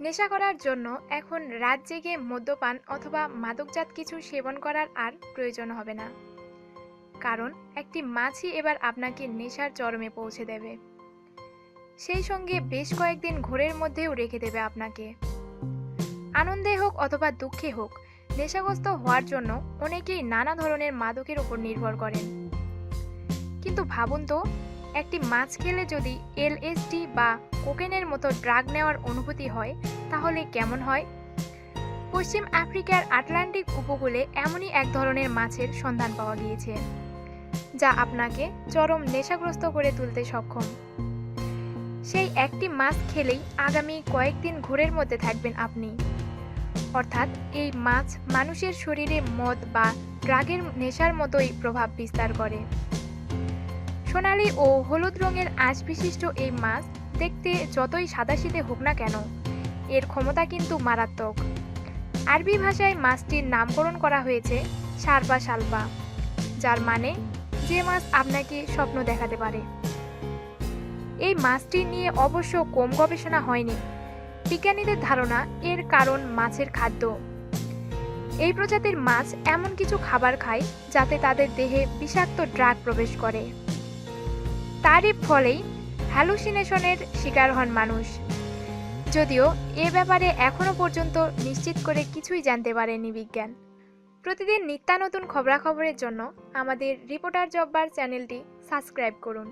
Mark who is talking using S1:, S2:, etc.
S1: নেশা করার জন্য এখন রাত জেগে মদ্যপান অথবা মাদকজাত কিছু সেবন করার আর প্রয়োজন হবে না। কারণ একটি মাছি এবার আপনাকে নেশার চরমে পৌঁছে দেবে। সেই সঙ্গে বেশ কয়েকদিন ঘোরের মধ্যেও রেখে দেবে আপনাকে। আনন্দে হোক অথবা দুঃখে হোক, নেশাগ্রস্ত হওয়ার জন্য অনেকেই নানা ধরনের মাদকের উপর নির্ভর করেন। কিন্তু ভাবুন তো একটি মাছ খেলে যদি এলএসডি বা কোকেনের মতো ড্রাগ নেওয়ার অনুভূতি হয়, তাহলে কেমন হয়? পশ্চিম আফ্রিকার আটলান্টিক উপকূলে এমনই এক ধরনের মাছের সন্ধান পাওয়া গিয়েছে, যা আপনাকে চরম নেশাগ্রস্ত করে তুলতে সক্ষম। সেই একটি মাছ খেলেই আগামী কয়েকদিন ঘোরের মধ্যে থাকবেন আপনি। অর্থাৎ এই মাছ মানুষের শরীরে মদ বা ড্রাগের নেশার মতোই প্রভাব বিস্তার করে। সোনালি ও হলুদ রঙের আঁশ বিশিষ্ট এই মাছ দেখতে যতই সাদাসিধে হোক না কেন, এর ক্ষমতা কিন্তু মারাত্মক। আরবি ভাষায় মাছটির নামকরণ করা হয়েছে সারবা সালবা, যার মানে যে মাছ আপনাকে স্বপ্ন দেখাতে পারে। এই মাছটি নিয়ে অবশ্য কম গবেষণা হয়নি। বিজ্ঞানীদের ধারণা এর কারণ মাছের খাদ্য। এই প্রজাতির মাছ এমন কিছু খাবার খায় যাতে তাদের দেহে বিষাক্ত ড্রাগ প্রবেশ করে। তারই ফলেই হ্যালুসিনেশনের শিকার হন মানুষ। যদিও এ ব্যাপারে এখনও পর্যন্ত নিশ্চিত করে কিছুই জানতে পারেনি বিজ্ঞান। প্রতিদিন নিত্যানতুন খবরাখবরের জন্য আমাদের রিপোর্টার জব্বার চ্যানেলটি সাবস্ক্রাইব করুন।